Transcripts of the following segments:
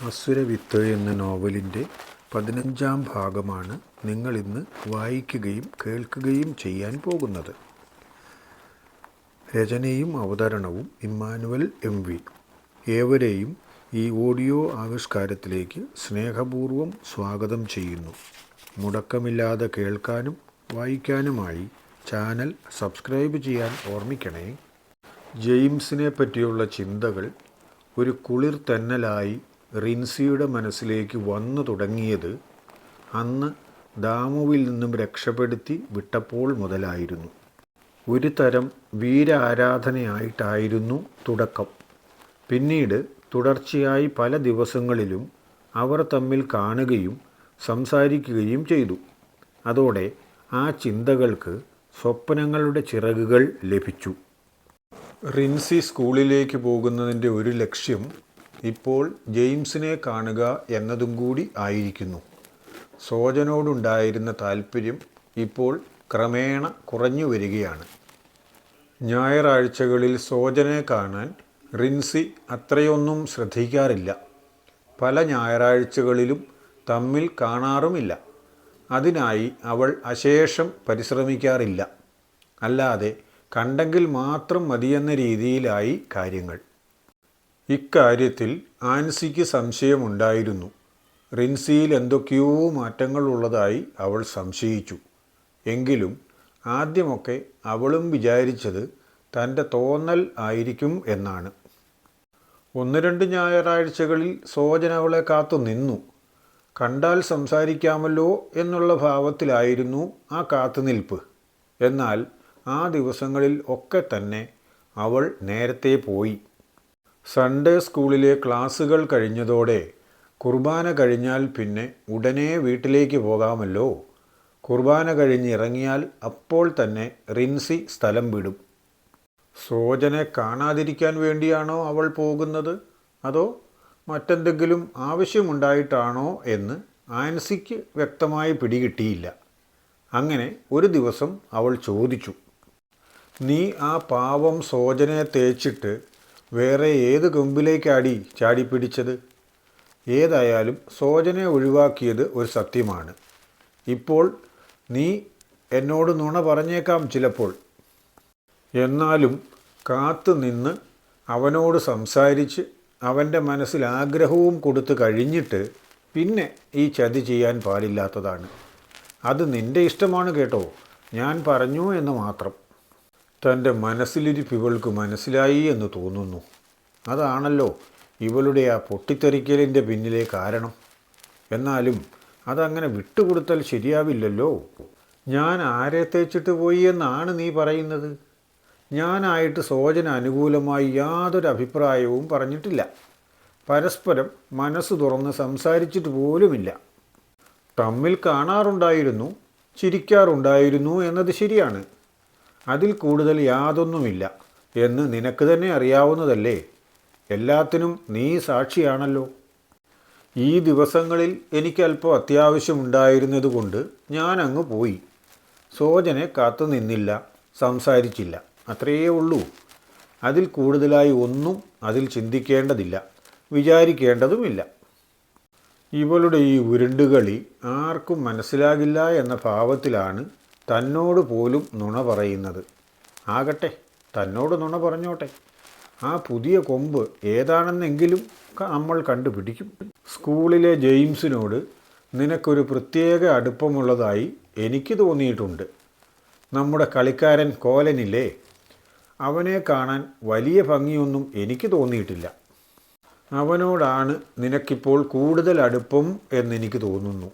അസുരവിത്ത് എന്ന നോവലിന്റെ പതിനഞ്ചാം ഭാഗമാണ് നിങ്ങളിന്ന് വായിക്കുകയും കേൾക്കുകയും ചെയ്യാൻ പോകുന്നത്. രചനയും അവതരണവും ഇമ്മാനുവൽ എം വി. ഏവരെയും ഈ ഓഡിയോ ആവിഷ്കാരത്തിലേക്ക് സ്നേഹപൂർവം സ്വാഗതം ചെയ്യുന്നു. മുടക്കമില്ലാതെ കേൾക്കാനും വായിക്കാനുമായി ചാനൽ സബ്സ്ക്രൈബ് ചെയ്യാൻ ഓർമ്മിക്കണേ. ജെയിംസിനെ പറ്റിയുള്ള ചിന്തകൾ ഒരു കുളിർ തെന്നലായി റിൻസിയുടെ മനസ്സിലേക്ക് വന്നു തുടങ്ങിയത് അന്ന് ദാമുവിൽ നിന്നും രക്ഷപ്പെടുത്തി വിട്ടപ്പോൾ മുതലായിരുന്നു. ഒരു തരം വീരാരാധനയായിട്ടായിരുന്നു തുടക്കം. പിന്നീട് തുടർച്ചയായി പല ദിവസങ്ങളിലും അവർ തമ്മിൽ കാണുകയും സംസാരിക്കുകയും ചെയ്തു. അതോടെ ആ ചിന്തകൾക്ക് സ്വപ്നങ്ങളുടെ ചിറകുകൾ ലഭിച്ചു. റിൻസി സ്കൂളിലേക്ക് പോകുന്നതിന്റെ ഒരു ലക്ഷ്യം ഇപ്പോൾ ജെയിംസിനെ കാണുക എന്നതും കൂടി ആയിരിക്കുന്നു. സോജനോടുണ്ടായിരുന്ന താല്പര്യം ഇപ്പോൾ ക്രമേണ കുറഞ്ഞു വരികയാണ്. ഞായറാഴ്ചകളിൽ സോജനെ കാണാൻ റിൻസി അത്രയൊന്നും ശ്രദ്ധിക്കാറില്ല. പല ഞായറാഴ്ചകളിലും തമ്മിൽ കാണാറുമില്ല. അതിനായി അവൾ അശേഷം പരിശ്രമിക്കാറില്ല. അല്ലാതെ കണ്ടെങ്കിൽ മാത്രം മതിയെന്ന രീതിയിലായി കാര്യങ്ങൾ. ഇക്കാര്യത്തിൽ ആൻസിക്ക് സംശയമുണ്ടായിരുന്നു. റിൻസിയിൽ എന്തൊക്കെയോ മാറ്റങ്ങൾ ഉള്ളതായി അവൾ സംശയിച്ചു. എങ്കിലും ആദ്യമൊക്കെ അവളും വിചാരിച്ചത് തന്റെ തോന്നൽ ആയിരിക്കും എന്നാണ്. ഒന്ന് രണ്ട് ഞായറാഴ്ചകളിൽ സോജന അവളെ കാത്തു നിന്നു. കണ്ടാൽ സംസാരിക്കാമല്ലോ എന്നുള്ള ഭാവത്തിലായിരുന്നു ആ കാത്തുനിൽപ്പ്. എന്നാൽ ആ ദിവസങ്ങളിൽ ഒക്കെ തന്നെ അവൾ നേരത്തെ പോയി. സൺഡേ സ്കൂളിലെ ക്ലാസ്സുകൾ കഴിഞ്ഞതോടെ കുർബാന കഴിഞ്ഞാൽ പിന്നെ ഉടനെ വീട്ടിലേക്ക് പോകാമല്ലോ. കുർബാന കഴിഞ്ഞിറങ്ങിയാൽ അപ്പോൾ തന്നെ റിൻസി സ്ഥലം വിടും. സോജനെ കാണാതിരിക്കാൻ വേണ്ടിയാണോ അവൾ പോകുന്നത്? അതോ മറ്റെന്തെങ്കിലും ആവശ്യമുണ്ടായിട്ടാണോ എന്ന് ആൻസിക്ക് വ്യക്തമായി പിടികിട്ടിയില്ല. അങ്ങനെ ഒരു ദിവസം അവൾ ചോദിച്ചു നീ ആ പാവം സോജനെ തേച്ചിട്ട് വേറെ ഏത് കൊമ്പിലേക്കാടി ചാടിപ്പിടിച്ചത് ഏതായാലും സോജനെ ഒഴിവാക്കിയത് ഒരു സത്യമാണ്. ഇപ്പോൾ നീ എന്നോട് നുണ പറഞ്ഞേക്കാം ചിലപ്പോൾ. എന്നാലും കാത്തു നിന്ന് അവനോട് സംസാരിച്ച് അവന്റെ മനസ്സിൽ ആഗ്രഹവും കൊടുത്തു കഴിഞ്ഞിട്ട് പിന്നെ ഈ ചതി ചെയ്യാൻ പാടില്ലാത്തതാണ്. അത് നിന്റെ ഇഷ്ടമാണ് കേട്ടോ. ഞാൻ പറഞ്ഞു എന്ന് മാത്രം. തന്റെ മനസ്സിലിരിപ്പ് ഇവൾക്ക് മനസ്സിലായി എന്ന് തോന്നുന്നു. അതാണല്ലോ ഇവളുടെ ആ പൊട്ടിത്തെറിക്കലിന്റെ പിന്നിലെ കാരണം. എന്നാലും അതങ്ങനെ വിട്ടുകൊടുത്താൽ ശരിയാവില്ലല്ലോ. ഞാൻ ആരെ തേച്ചിട്ട് പോയി എന്നാണ് നീ പറയുന്നത്? ഞാനായിട്ട് സോജന അനുകൂലമായി യാതൊരു അഭിപ്രായവും പറഞ്ഞിട്ടില്ല. പരസ്പരം മനസ്സ് തുറന്ന് സംസാരിച്ചിട്ട് പോലുമില്ല. തമ്മിൽ കാണാറുണ്ടായിരുന്നു ചിരിക്കാറുണ്ടായിരുന്നു എന്നത് ശരിയാണ്. അതിൽ കൂടുതൽ യാതൊന്നുമില്ല എന്ന് നിനക്ക് തന്നെ അറിയാവുന്നതല്ലേ? എല്ലാത്തിനും നീ സാക്ഷിയാണല്ലോ. ഈ ദിവസങ്ങളിൽ എനിക്ക് അല്പം അത്യാവശ്യമുണ്ടായിരുന്നതുകൊണ്ട് ഞാൻ അങ്ങ് പോയി. സോജനെ കാത്തു നിന്നില്ല സംസാരിച്ചില്ല. അത്രയേ ഉള്ളൂ. അതിൽ കൂടുതലായി ഒന്നും അതിൽ ചിന്തിക്കേണ്ടതില്ല വിചാരിക്കേണ്ടതുമില്ല. ഇവളുടെ ഈ ഉരുണ്ടുകളി ആർക്കും മനസ്സിലാകില്ല എന്ന ഭാവത്തിലാണ് തന്നോട് പോലും നുണ പറയുന്നത്. ആകട്ടെ തന്നോട് നുണ പറഞ്ഞോട്ടെ. ആ പുതിയ കൊമ്പ് ഏതാണെന്നെങ്കിലും നമ്മൾ കണ്ടുപിടിക്കും. സ്കൂളിലെ ജെയിംസിനോട് നിനക്കൊരു പ്രത്യേക അടുപ്പമുള്ളതായി എനിക്ക് തോന്നിയിട്ടുണ്ട്. നമ്മുടെ കളിക്കാരൻ കോലനില്ലേ? അവനെ കാണാൻ വലിയ ഭംഗിയൊന്നും എനിക്ക് തോന്നിയിട്ടില്ല. അവനോടാണ് നിനക്കിപ്പോൾ കൂടുതൽ അടുപ്പം എന്നെനിക്ക് തോന്നുന്നു.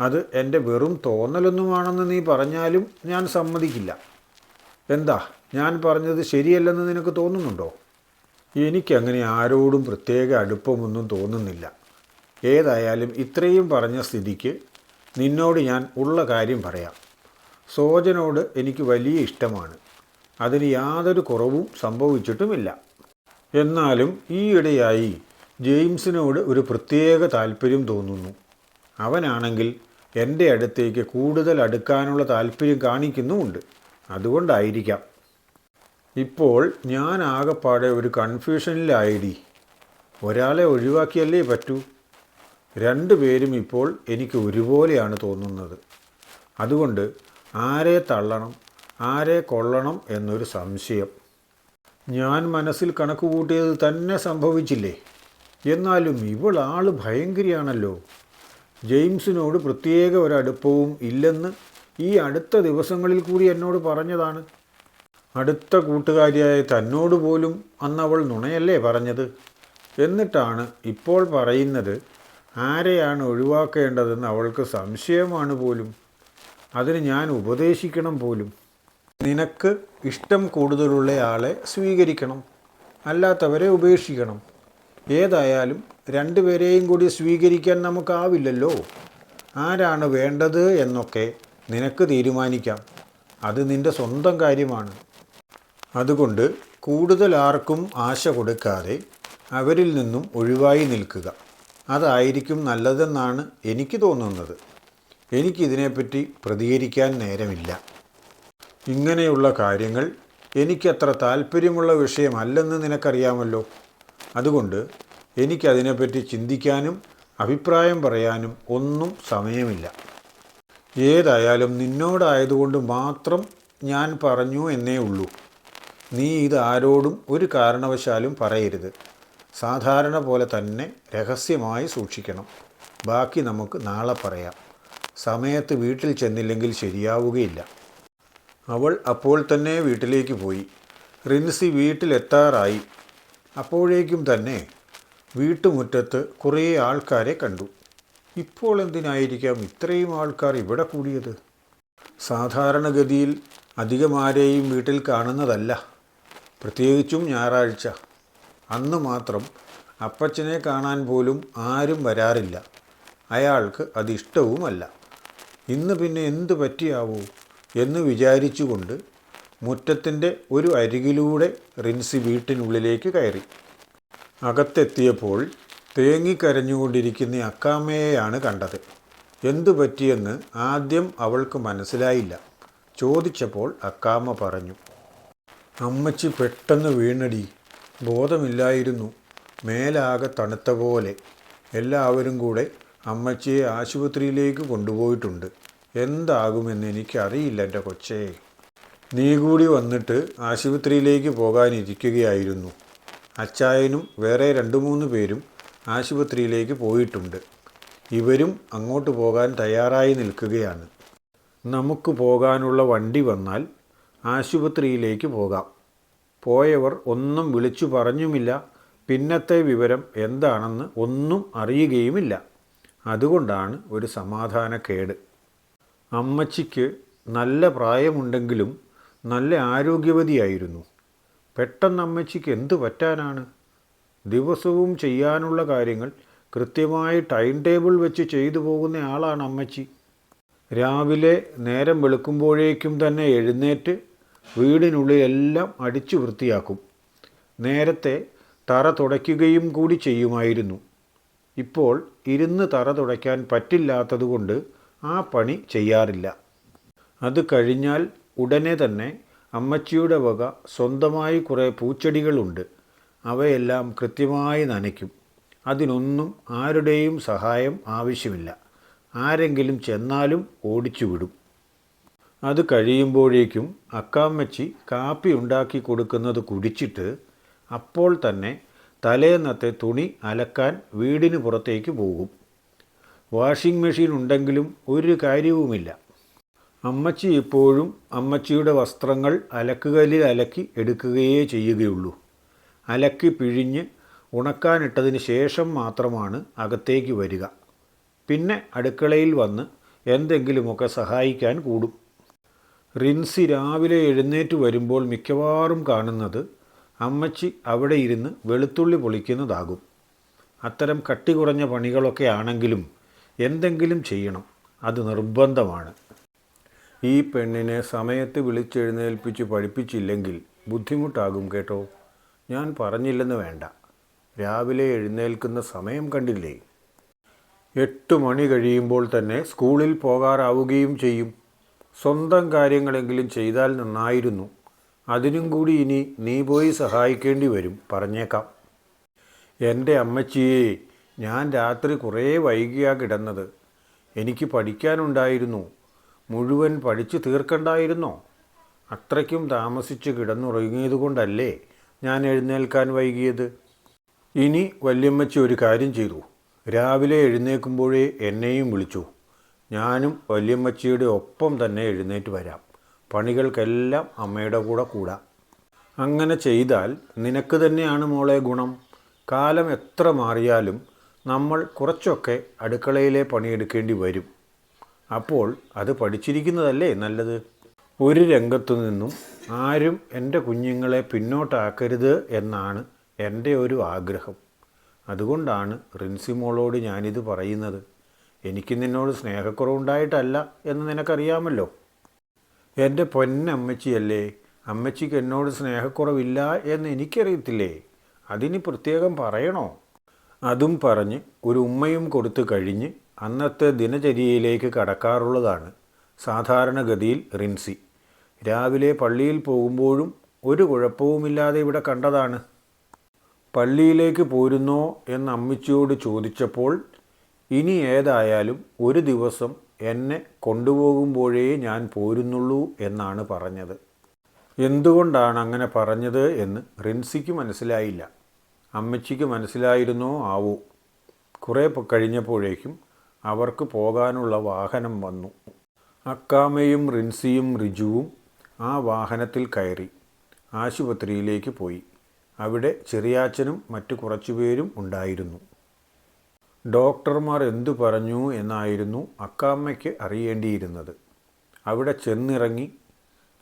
അത് എന്റെ വെറും തോന്നലൊന്നുമാണെന്ന് നീ പറഞ്ഞാലും ഞാൻ സമ്മതിക്കില്ല. എന്താ? ഞാൻ പറഞ്ഞത് ശരിയല്ലെന്ന് നിനക്ക് തോന്നുന്നുണ്ടോ? എനിക്കങ്ങനെ ആരോടും പ്രത്യേക അടുപ്പമൊന്നും തോന്നുന്നില്ല. ഏതായാലും ഇത്രയും പറഞ്ഞ സ്ഥിതിക്ക് നിന്നോട് ഞാൻ ഉള്ള കാര്യം പറയാം. സോജനോട് എനിക്ക് വലിയ ഇഷ്ടമാണ്. അതിന് യാതൊരു കുറവും സംഭവിച്ചിട്ടുമില്ല. എന്നാലും ഈയിടെയായി ജെയിംസിനോട് ഒരു പ്രത്യേക താല്പര്യം തോന്നുന്നു. അവനാണെങ്കിൽ എന്റെ അടുത്തേക്ക് കൂടുതൽ അടുക്കാനുള്ള താല്പര്യം കാണിക്കുന്നുമുണ്ട്. അതുകൊണ്ടായിരിക്കാം. ഇപ്പോൾ ഞാൻ ആകെപ്പാടെ ഒരു കൺഫ്യൂഷനിലായിടി. ഒരാളെ ഒഴിവാക്കിയല്ലേ പറ്റൂ? രണ്ടുപേരും ഇപ്പോൾ എനിക്ക് ഒരുപോലെയാണ് തോന്നുന്നത്. അതുകൊണ്ട് ആരെ തള്ളണം ആരെ കൊള്ളണം എന്നൊരു സംശയം. ഞാൻ മനസ്സിൽ കണക്ക് കൂട്ടിയത് തന്നെ സംഭവിച്ചില്ലേ? എന്നാലും ഇവൾ ആൾ ഭയങ്കരിയാണല്ലോ. ജെയിംസിനോട് പ്രത്യേക ഒരടുപ്പവും ഇല്ലെന്ന് ഈ അടുത്ത ദിവസങ്ങളിൽ കൂടി എന്നോട് പറഞ്ഞതാണ്. അടുത്ത കൂട്ടുകാരിയായ തന്നോട് പോലും അന്നവൾ നുണയല്ലേ പറഞ്ഞത്? എന്നിട്ടാണ് ഇപ്പോൾ പറയുന്നത് ആരെയാണ് ഒഴിവാക്കേണ്ടതെന്ന് അവൾക്ക് സംശയമാണ് പോലും. അതിന് ഞാൻ ഉപദേശിക്കണം പോലും. നിനക്ക് ഇഷ്ടം കൂടുതലുള്ള ആളെ സ്വീകരിക്കണം അല്ലാത്തവരെ ഉപേക്ഷിക്കണം. ഏതായാലും രണ്ടുപേരെയും കൂടി സ്വീകരിക്കാൻ നമുക്കാവില്ലല്ലോ. ആരാണ് വേണ്ടത് എന്നൊക്കെ നിനക്ക് തീരുമാനിക്കാം. അത് നിന്റെ സ്വന്തം കാര്യമാണ്. അതുകൊണ്ട് കൂടുതൽ ആർക്കും ആശ കൊടുക്കാതെ അവരിൽ നിന്നും ഒഴിവായി നിൽക്കുക. അതായിരിക്കും നല്ലതെന്നാണ് എനിക്ക് തോന്നുന്നത്. എനിക്കിതിനെപ്പറ്റി പ്രതികരിക്കാൻ നേരമില്ല. ഇങ്ങനെയുള്ള കാര്യങ്ങൾ എനിക്കത്ര താല്പര്യമുള്ള വിഷയമല്ലെന്ന് നിനക്കറിയാമല്ലോ. അതുകൊണ്ട് എനിക്കതിനെപ്പറ്റി ചിന്തിക്കാനും അഭിപ്രായം പറയാനും ഒന്നും സമയമില്ല. ഏതായാലും നിന്നോടായതുകൊണ്ട് മാത്രം ഞാൻ പറഞ്ഞു എന്നേ ഉള്ളൂ. നീ ഇത് ആരോടും ഒരു കാരണവശാലും പറയരുത്. സാധാരണ പോലെ തന്നെ രഹസ്യമായി സൂക്ഷിക്കണം. ബാക്കി നമുക്ക് നാളെ പറയാം. സമയത്ത് വീട്ടിൽ ചെന്നില്ലെങ്കിൽ ശരിയാവുകയില്ല. അവൾ അപ്പോൾ തന്നെ വീട്ടിലേക്ക് പോയി. റിൻസി വീട്ടിലെത്താറായി. അപ്പോഴേക്കും തന്നെ വീട്ടുമുറ്റത്ത് കുറേ ആൾക്കാരെ കണ്ടു. ഇപ്പോൾ എന്തിനായിരിക്കാം ഇത്രയും ആൾക്കാർ ഇവിടെ കൂടിയത്? സാധാരണഗതിയിൽ അധികമാരെയും വീട്ടിൽ കാണുന്നതല്ല. പ്രത്യേകിച്ചും ഞായറാഴ്ച. അന്ന് മാത്രം അപ്പച്ചനെ കാണാൻ പോലും ആരും വരാറില്ല. അയാൾക്ക് അതിഷ്ടവുമല്ല ഇന്ന് പിന്നെ എന്ത് പറ്റിയാവോ എന്ന് വിചാരിച്ചുകൊണ്ട് മുറ്റത്തിന്റെ ഒരു അരികിലൂടെ റിൻസി വീട്ടിനുള്ളിലേക്ക് കയറി. അകത്തെത്തിയപ്പോൾ തേങ്ങിക്കരഞ്ഞുകൊണ്ടിരിക്കുന്ന അക്കാമ്മയെയാണ് കണ്ടത്. എന്തു പറ്റിയെന്ന് ആദ്യം അവൾക്ക് മനസ്സിലായില്ല. ചോദിച്ചപ്പോൾ അക്കാമ പറഞ്ഞു അമ്മച്ചി പെട്ടെന്ന് വീണടി. ബോധമില്ലായിരുന്നു. മേലാകെ തണുത്ത പോലെ. എല്ലാവരും കൂടെ അമ്മച്ചിയെ ആശുപത്രിയിലേക്ക് കൊണ്ടുപോയിട്ടുണ്ട്. എന്താകുമെന്ന് എനിക്കറിയില്ല എന്റെ കൊച്ചേ. നീ കൂടി വന്നിട്ട് ആശുപത്രിയിലേക്ക് പോകാനിരിക്കുകയായിരുന്നു. അച്ചായനും വേറെ രണ്ട് മൂന്ന് പേരും ആശുപത്രിയിലേക്ക് പോയിട്ടുണ്ട്. ഇവരും അങ്ങോട്ട് പോകാൻ തയ്യാറായി നിൽക്കുകയാണ്. നമുക്ക് പോകാനുള്ള വണ്ടി വന്നാൽ ആശുപത്രിയിലേക്ക് പോകാം. പോയവർ ഒന്നും വിളിച്ചു പറഞ്ഞുമില്ല. പിന്നത്തെ വിവരം എന്താണെന്ന് ഒന്നും അറിയുകയുമില്ല. അതുകൊണ്ടാണ് ഒരു സമാധാനക്കേട്. അമ്മച്ചിക്ക് നല്ല പ്രായമുണ്ടെങ്കിലും നല്ല ആരോഗ്യവതിയായിരുന്നു. പെട്ടെന്ന് അമ്മച്ചിക്ക് എന്തു പറ്റാനാണ്? ദിവസവും ചെയ്യാനുള്ള കാര്യങ്ങൾ കൃത്യമായി ടൈം ടേബിൾ വെച്ച് ചെയ്തു പോകുന്ന ആളാണ് അമ്മച്ചി. രാവിലെ നേരം വെളുക്കുമ്പോഴേക്കും തന്നെ എഴുന്നേറ്റ് വീടിനുള്ളിലെല്ലാം അടിച്ചു വൃത്തിയാക്കും. നേരത്തെ തറ തുടയ്ക്കുകയും കൂടി ചെയ്യുമായിരുന്നു. ഇപ്പോൾ ഇരുന്ന് തറ തുടയ്ക്കാൻ പറ്റില്ലാത്തതുകൊണ്ട് ആ പണി ചെയ്യാറില്ല. അത് കഴിഞ്ഞാൽ ഉടനെ തന്നെ അമ്മച്ചിയുടെ വക സ്വന്തമായി കുറേ പൂച്ചെടികളുണ്ട്. അവയെല്ലാം കൃത്യമായി നനയ്ക്കും. അതിനൊന്നും ആരുടെയും സഹായം ആവശ്യമില്ല. ആരെങ്കിലും ചെന്നാലും ഓടിച്ചു വിടും അത് കഴിയുമ്പോഴേക്കും അക്കാമ്മച്ചി കാപ്പി ഉണ്ടാക്കി കൊടുക്കുന്നത് കുടിച്ചിട്ട് അപ്പോൾ തന്നെ തലേന്നത്തെ തുണി അലക്കാൻ വീടിന് പുറത്തേക്ക് പോകും. വാഷിംഗ് മെഷീൻ ഉണ്ടെങ്കിലും ഒരു കാര്യവുമില്ല. അമ്മച്ചി ഇപ്പോഴും അമ്മച്ചിയുടെ വസ്ത്രങ്ങൾ അലക്കുകല്ലിൽ അലക്കി എടുക്കുകയേ ചെയ്യുകയുള്ളൂ. അലക്കി പിഴിഞ്ഞ് ഉണക്കാനിട്ടതിന് ശേഷം മാത്രമാണ് അകത്തേക്ക് വരിക. പിന്നെ അടുക്കളയിൽ വന്ന് എന്തെങ്കിലുമൊക്കെ സഹായിക്കാൻ കൂടും. റിൻസി രാവിലെ എഴുന്നേറ്റ് വരുമ്പോൾ മിക്കവാറും കാണുന്നത് അമ്മച്ചി അവിടെ ഇരുന്ന് വെളുത്തുള്ളി പൊളിക്കുന്നതാകും. അത്തരം കട്ടി കുറഞ്ഞ പണികളൊക്കെ ആണെങ്കിലും എന്തെങ്കിലും ചെയ്യണം. അത് നിർബന്ധമാണ്. ഈ പെണ്ണിനെ സമയത്ത് വിളിച്ചെഴുന്നേൽപ്പിച്ച് പഠിപ്പിച്ചില്ലെങ്കിൽ ബുദ്ധിമുട്ടാകും കേട്ടോ. ഞാൻ പറഞ്ഞില്ലെന്ന് വേണ്ട. രാവിലെ എഴുന്നേൽക്കുന്ന സമയം കണ്ടില്ലേ? എട്ട് മണി കഴിയുമ്പോൾ തന്നെ സ്കൂളിൽ പോകാറാവുകയും ചെയ്യും. സ്വന്തം കാര്യങ്ങളെങ്കിലും ചെയ്താൽ നന്നായിരുന്നു. അതിനും കൂടി ഇനി നീ പോയി സഹായിക്കേണ്ടി വരും പറഞ്ഞേക്കാം. എന്റെ അമ്മച്ചിയെ ഞാൻ രാത്രി കുറേ വൈകിയാ കിടന്നത്. എനിക്ക് പഠിക്കാനുണ്ടായിരുന്നു. മുഴുവൻ പഠിച്ചു തീർക്കണ്ടായിരുന്നോ? അത്രയ്ക്കും താമസിച്ച് കിടന്നുറങ്ങിയതുകൊണ്ടല്ലേ ഞാൻ എഴുന്നേൽക്കാൻ വൈകിയത്? ഇനി വല്യമ്മച്ചി ഒരു കാര്യം ചെയ്തു. രാവിലെ എഴുന്നേൽക്കുമ്പോഴേ എന്നെയും വിളിച്ചു. ഞാനും വല്യമ്മച്ചിയുടെ ഒപ്പം തന്നെ എഴുന്നേറ്റ് വരാം. പണികൾക്കെല്ലാം അമ്മയുടെ കൂടെ കൂടാം. അങ്ങനെ ചെയ്താൽ നിനക്ക് തന്നെയാണ് മോളെ ഗുണം. കാലം എത്ര മാറിയാലും നമ്മൾ കുറച്ചൊക്കെ അടുക്കളയിലെ പണിയെടുക്കേണ്ടി വരും. അപ്പോൾ അത് പഠിച്ചിരിക്കുന്നതല്ലേ നല്ലത്? ഒരു രംഗത്തു നിന്നും ആരും എന്റെ കുഞ്ഞുങ്ങളെ പിന്നോട്ടാക്കരുത് എന്നാണ് എന്റെ ഒരു ആഗ്രഹം. അതുകൊണ്ടാണ് റിൻസിമോളോട് ഞാനിത് പറയുന്നത്. എനിക്ക് നിന്നോട് സ്നേഹക്കുറവുണ്ടായിട്ടല്ല എന്ന് നിനക്കറിയാമല്ലോ? എന്റെ പൊന്നമ്മച്ചിയല്ലേ അമ്മച്ചിക്ക് എന്നോട് സ്നേഹക്കുറവില്ല എന്ന് എനിക്കറിയത്തില്ലേ? അതിന് പ്രത്യേകം പറയണോ? അതും പറഞ്ഞ് ഒരു ഉമ്മയും കൊടുത്തു കഴിഞ്ഞ് അന്നത്തെ ദിനചര്യയിലേക്ക് കടക്കാറുള്ളതാണ് സാധാരണഗതിയിൽ റിൻസി. രാവിലെ പള്ളിയിൽ പോകുമ്പോഴും ഒരു കുഴപ്പവുമില്ലാതെ ഇവിടെ കണ്ടതാണ്. പള്ളിയിലേക്ക് പോരുന്നോ എന്ന് അമ്മിച്ചിയോട് ചോദിച്ചപ്പോൾ ഇനി ഏതായാലും ഒരു ദിവസം എന്നെ കൊണ്ടുപോകുമ്പോഴേ ഞാൻ പോരുന്നുള്ളൂ എന്നാണ് പറഞ്ഞത്. എന്തുകൊണ്ടാണ് അങ്ങനെ പറഞ്ഞത് എന്ന് റിൻസിക്ക് മനസ്സിലായില്ല. അമ്മച്ചിക്ക് മനസ്സിലായിരുന്നോ? ആവോ. കുറേ കഴിഞ്ഞപ്പോഴേക്കും അവർക്ക് പോകാനുള്ള വാഹനം വന്നു. അക്കാമയും റിൻസിയും റിജുവും ആ വാഹനത്തിൽ കയറി. ആശുപത്രിയിലേക്ക് പോയി. അവിടെ ചെറിയാച്ചനും മറ്റു കുറച്ചുപേരും ഉണ്ടായിരുന്നു. ഡോക്ടർമാർ എന്തു പറഞ്ഞു എന്നായിരുന്നു അക്കാമ്മയ്ക്ക് അറിയേണ്ടിയിരുന്നത്. അവിടെ ചെന്നിറങ്ങി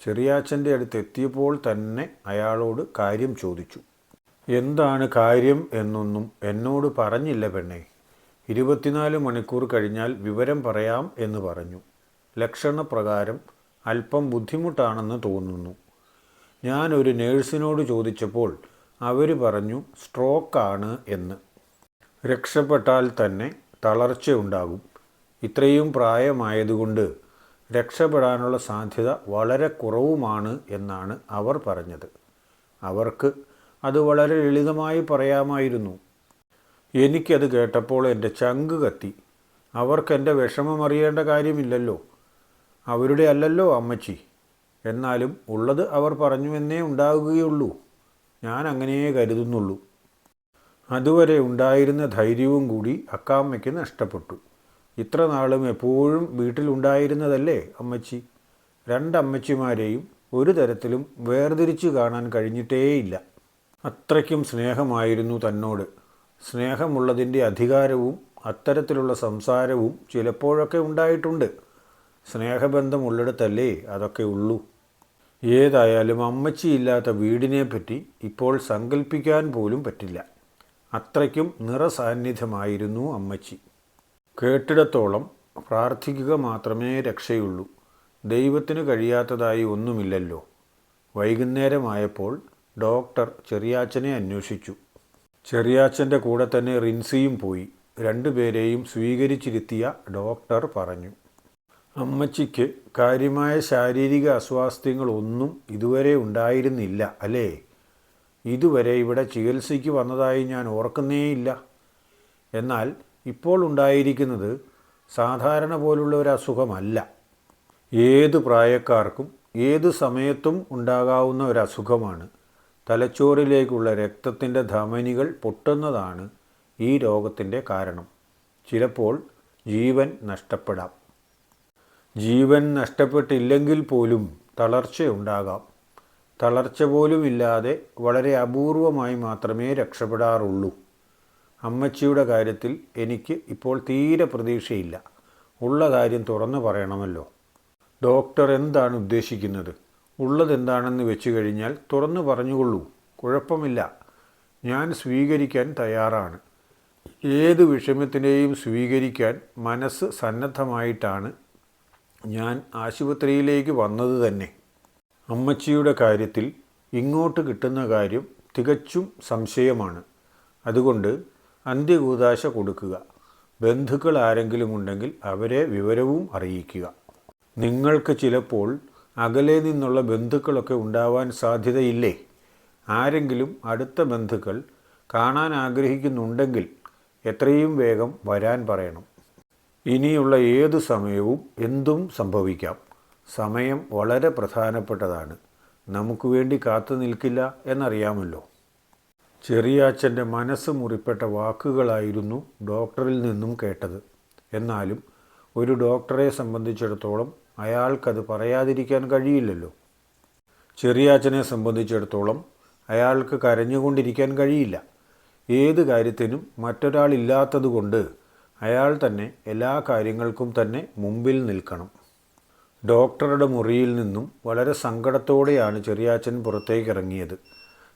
ചെറിയാച്ചന്റെ അടുത്ത് എത്തിയപ്പോൾ തന്നെ അയാളോട് കാര്യം ചോദിച്ചു. എന്താണ് കാര്യം? എന്നൊന്നും എന്നോട് പറഞ്ഞില്ല പെണ്ണെ. ഇരുപത്തിനാല് മണിക്കൂർ കഴിഞ്ഞാൽ വിവരം പറയാം എന്ന് പറഞ്ഞു. ലക്ഷണപ്രകാരം അല്പം ബുദ്ധിമുട്ടാണെന്ന് തോന്നുന്നു. ഞാൻ ഒരു നേഴ്സിനോട് ചോദിച്ചപ്പോൾ അവർ പറഞ്ഞു സ്ട്രോക്കാണ് എന്ന്. രക്ഷപ്പെട്ടാൽ തന്നെ തളർച്ചയുണ്ടാകും. ഇത്രയും പ്രായമായതുകൊണ്ട് രക്ഷപ്പെടാനുള്ള സാധ്യത വളരെ കുറവുമാണ് എന്നാണ് അവർ പറഞ്ഞത്. അവർക്ക് അത് വളരെ ലളിതമായി പറയാമായിരുന്നു. എനിക്കത് കേട്ടപ്പോൾ എന്റെ ചങ്ക് കത്തി. അവർക്ക് എന്റെ വിഷമം അറിയേണ്ട കാര്യമില്ലല്ലോ. അവരുടെ അല്ലല്ലോ അമ്മച്ചി. എന്നാലും ഉള്ളത് അവർ പറഞ്ഞുവെന്നേ ഉണ്ടാകുകയുള്ളൂ. ഞാൻ അങ്ങനെയേ കരുതുന്നുള്ളൂ. അതുവരെ ഉണ്ടായിരുന്ന ധൈര്യവും കൂടി അക്കാമ്മയ്ക്ക് നഷ്ടപ്പെട്ടു. ഇത്ര നാളും എപ്പോഴും വീട്ടിലുണ്ടായിരുന്നതല്ലേ അമ്മച്ചി? രണ്ടമ്മച്ചിമാരെയും ഒരു തരത്തിലും വേർതിരിച്ചു കാണാൻ കഴിഞ്ഞിട്ടേയില്ല. അത്രയ്ക്കും സ്നേഹമായിരുന്നു തന്നോട്. സ്നേഹമുള്ളതിന്റെ അധികാരവും അത്തരത്തിലുള്ള സംസാരവും ചിലപ്പോഴൊക്കെ ഉണ്ടായിട്ടുണ്ട്. സ്നേഹബന്ധമുള്ളിടത്തല്ലേ അതൊക്കെ ഉള്ളൂ. ഏതായാലും അമ്മച്ചിയില്ലാത്ത വീടിനെപ്പറ്റി ഇപ്പോൾ സങ്കല്പിക്കാൻ പോലും പറ്റില്ല. അത്രയ്ക്കും നിറസാന്നിധ്യമായിരുന്നു അമ്മച്ചി. കേട്ടിടത്തോളം പ്രാർത്ഥിക്കുക മാത്രമേ രക്ഷയുള്ളൂ. ദൈവത്തിന് കഴിയാത്തതായി ഒന്നുമില്ലല്ലോ. വൈകുന്നേരമായപ്പോൾ ഡോക്ടർ ചെറിയാച്ചനെ അന്വേഷിച്ചു. ചെറിയാച്ചന്റെ കൂടെ തന്നെ റിൻസിയും പോയി. രണ്ടുപേരെയും സ്വീകരിച്ചിരുത്തിയ ഡോക്ടർ പറഞ്ഞു. അമ്മച്ചിക്ക് കാര്യമായ ശാരീരിക അസ്വാസ്ഥ്യങ്ങളൊന്നും ഇതുവരെ ഉണ്ടായിരുന്നില്ല അല്ലേ? ഇതുവരെ ഇവിടെ ചികിത്സയ്ക്ക് വന്നതായി ഞാൻ ഓർക്കുന്നേയില്ല. എന്നാൽ ഇപ്പോൾ ഉണ്ടായിരിക്കുന്നത് സാധാരണ പോലുള്ള ഒരു അസുഖമല്ല. ഏത് പ്രായക്കാർക്കും ഏത് സമയത്തും ഉണ്ടാകാവുന്ന ഒരു അസുഖമാണ്. തലച്ചോറിലേക്കുള്ള രക്തത്തിന്റെ ധമനികൾ പൊട്ടുന്നതാണ് ഈ രോഗത്തിന്റെ കാരണം. ചിലപ്പോൾ ജീവൻ നഷ്ടപ്പെടാം. ജീവൻ നഷ്ടപ്പെട്ടില്ലെങ്കിൽ പോലും തളർച്ചയുണ്ടാകാം. തളർച്ച പോലും ഇല്ലാതെ വളരെ അപൂർവമായി മാത്രമേ രക്ഷപ്പെടാറുള്ളൂ. അമ്മച്ചിയുടെ കാര്യത്തിൽ എനിക്ക് ഇപ്പോൾ തീരെ പ്രതീക്ഷയില്ല. ഉള്ള കാര്യം തുറന്നു പറയണമല്ലോ. ഡോക്ടർ എന്താണ് ഉദ്ദേശിക്കുന്നത്? ഉള്ളതെന്താണെന്ന് വെച്ച് കഴിഞ്ഞാൽ തുറന്നു പറഞ്ഞുകൊള്ളൂ. കുഴപ്പമില്ല. ഞാൻ സ്വീകരിക്കാൻ തയ്യാറാണ്. ഏത് വിഷമത്തിനെയും സ്വീകരിക്കാൻ മനസ്സ് സന്നദ്ധമായിട്ടാണ് ഞാൻ ആശുപത്രിയിലേക്ക് വന്നത് തന്നെ. അമ്മച്ചിയുടെ കാര്യത്തിൽ ഇങ്ങോട്ട് കിട്ടുന്ന കാര്യം തികച്ചും സംശയമാണ്. അതുകൊണ്ട് അന്ത്യകൂതാശ കൊടുക്കുക. ബന്ധുക്കൾ ആരെങ്കിലും ഉണ്ടെങ്കിൽ അവരെ വിവരവും അറിയിക്കുക. നിങ്ങൾക്ക് ചിലപ്പോൾ അകലെ നിന്നുള്ള ബന്ധുക്കളൊക്കെ ഉണ്ടാവാൻ സാധ്യതയില്ലേ? ആരെങ്കിലും അടുത്ത ബന്ധുക്കൾ കാണാൻ ആഗ്രഹിക്കുന്നുണ്ടെങ്കിൽ എത്രയും വേഗം വരാൻ പറയണം. ഇനിയുള്ള ഏതു സമയവും എന്തും സംഭവിക്കാം. സമയം വളരെ പ്രധാനപ്പെട്ടതാണ്. നമുക്ക് വേണ്ടി കാത്തു നിൽക്കില്ല എന്നറിയാമല്ലോ. ചെറിയാച്ചന്റെ മനസ്സ് മുറിപ്പെട്ട വാക്കുകളായിരുന്നു ഡോക്ടറിൽ നിന്നും കേട്ടത്. എന്നാലും ഒരു ഡോക്ടറെ സംബന്ധിച്ചിടത്തോളം അയാൾക്കത് പറയാതിരിക്കാൻ കഴിയില്ലല്ലോ. ചെറിയാച്ചനെ സംബന്ധിച്ചിടത്തോളം അയാൾക്ക് കരഞ്ഞുകൊണ്ടിരിക്കാൻ കഴിയില്ല. ഏത് കാര്യത്തിനും മറ്റൊരാളില്ലാത്തതുകൊണ്ട് അയാൾ തന്നെ എല്ലാ കാര്യങ്ങൾക്കും തന്നെ മുമ്പിൽ നിൽക്കണം. ഡോക്ടറുടെ മുറിയിൽ നിന്നും വളരെ സങ്കടത്തോടെയാണ് ചെറിയാച്ചൻ പുറത്തേക്ക് ഇറങ്ങിയത്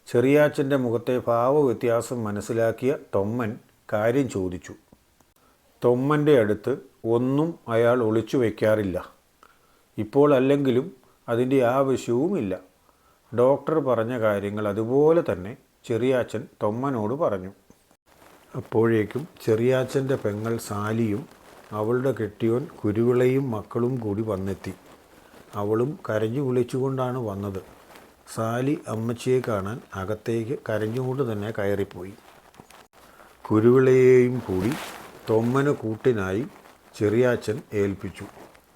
ചെറിയാച്ചന്റെ മുഖത്തെ ഭാവവ്യത്യാസം മനസ്സിലാക്കിയ തൊമ്മൻ കാര്യം ചോദിച്ചു. തൊമ്മന്റെ അടുത്ത് ഒന്നും അയാൾ ഒളിച്ചു വയ്ക്കാറില്ല ഇപ്പോൾ അല്ലെങ്കിലും അതിന്റെ ആവശ്യവുമില്ല. ഡോക്ടർ പറഞ്ഞ കാര്യങ്ങൾ അതുപോലെ തന്നെ ചെറിയാച്ചൻ തൊമ്മനോട് പറഞ്ഞു. അപ്പോഴേക്കും ചെറിയാച്ചന്റെ പെങ്ങൾ സാലിയും അവളുടെ കെട്ടിയോൻ കുരുവിളയും മക്കളും കൂടി വന്നെത്തി. അവളും കരഞ്ഞു വിളിച്ചുകൊണ്ടാണ് വന്നത്. സാലി അമ്മച്ചിയെ കാണാൻ അകത്തേക്ക് കരഞ്ഞുകൊണ്ട് തന്നെ കയറിപ്പോയി. കുരുവിളയെയും കൂടി തൊമ്മന് കൂട്ടിനായി ചെറിയാച്ചൻ ഏൽപ്പിച്ചു.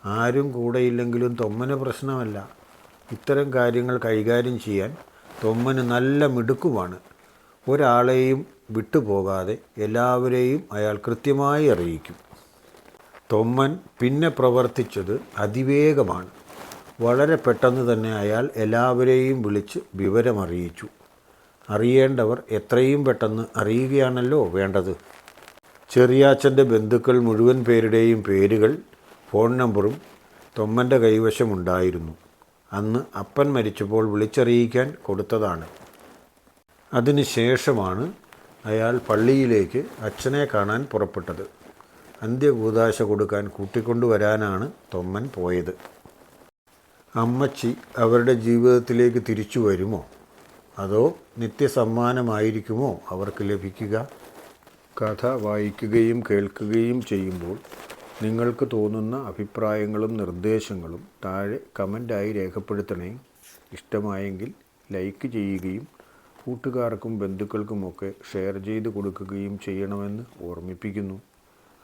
ആരും കൂടെയില്ലെങ്കിലും തൊമ്മന് പ്രശ്നമല്ല. ഇത്തരം കാര്യങ്ങൾ കൈകാര്യം ചെയ്യാൻ തൊമ്മന് നല്ല മിടുക്കുമാണ് ഒരാളെയും വിട്ടുപോകാതെ എല്ലാവരെയും അയാൾ കൃത്യമായി അറിയിക്കും. തൊമ്മൻ പിന്നെ പ്രവർത്തിച്ചത് അതിവേഗമാണ്. വളരെ പെട്ടെന്ന് തന്നെ അയാൾ എല്ലാവരെയും വിളിച്ച് വിവരമറിയിച്ചു. അറിയേണ്ടവർ എത്രയും പെട്ടെന്ന് അറിയുകയാണല്ലോ വേണ്ടത്. ചെറിയാച്ചന്റെ ബന്ധുക്കൾ മുഴുവൻ പേരുടെയും പേരുകൾ ഫോൺ നമ്പറും തൊമ്മന്റെ കൈവശമുണ്ടായിരുന്നു. അന്ന് അപ്പൻ മരിച്ചപ്പോൾ വിളിച്ചറിയിക്കാൻ കൊടുത്തതാണ്. അതിനുശേഷമാണ് അയാൾ പള്ളിയിലേക്ക് അച്ഛനെ കാണാൻ പുറപ്പെട്ടത്. അന്ത്യകൂതാശ കൊടുക്കാൻ കൂട്ടിക്കൊണ്ടുവരാനാണ് തൊമ്മൻ പോയത്. അമ്മച്ചി അവരുടെ ജീവിതത്തിലേക്ക് തിരിച്ചു വരുമോ? അതോ നിത്യസമ്മാനമായിരിക്കുമോ അവർക്ക് ലഭിക്കുക? കഥ വായിക്കുകയും കേൾക്കുകയും ചെയ്യുമ്പോൾ നിങ്ങൾക്ക് തോന്നുന്ന അഭിപ്രായങ്ങളും നിർദ്ദേശങ്ങളും താഴെ കമന്റായി രേഖപ്പെടുത്തണേ. ഇഷ്ടമായെങ്കിൽ ലൈക്ക് ചെയ്യുകയും കൂട്ടുകാർക്കും ബന്ധുക്കൾക്കുമൊക്കെ ഷെയർ ചെയ്ത് കൊടുക്കുകയും ചെയ്യണമെന്ന് ഓർമ്മിപ്പിക്കുന്നു.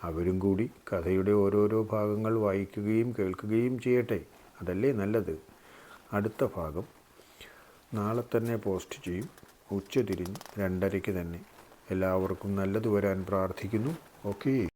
അവരും കൂടി കഥയുടെ ഓരോരോ ഭാഗങ്ങൾ വായിക്കുകയും കേൾക്കുകയും ചെയ്യട്ടെ. അതല്ലേ നല്ലത്? അടുത്ത ഭാഗം. നാളെ തന്നെ പോസ്റ്റ് ചെയ്യും. ഉച്ചതിരിഞ്ഞ് രണ്ടരയ്ക്ക് തന്നെ. എല്ലാവർക്കും നല്ലത് വരാൻ പ്രാർത്ഥിക്കുന്നു. ഓക്കേ.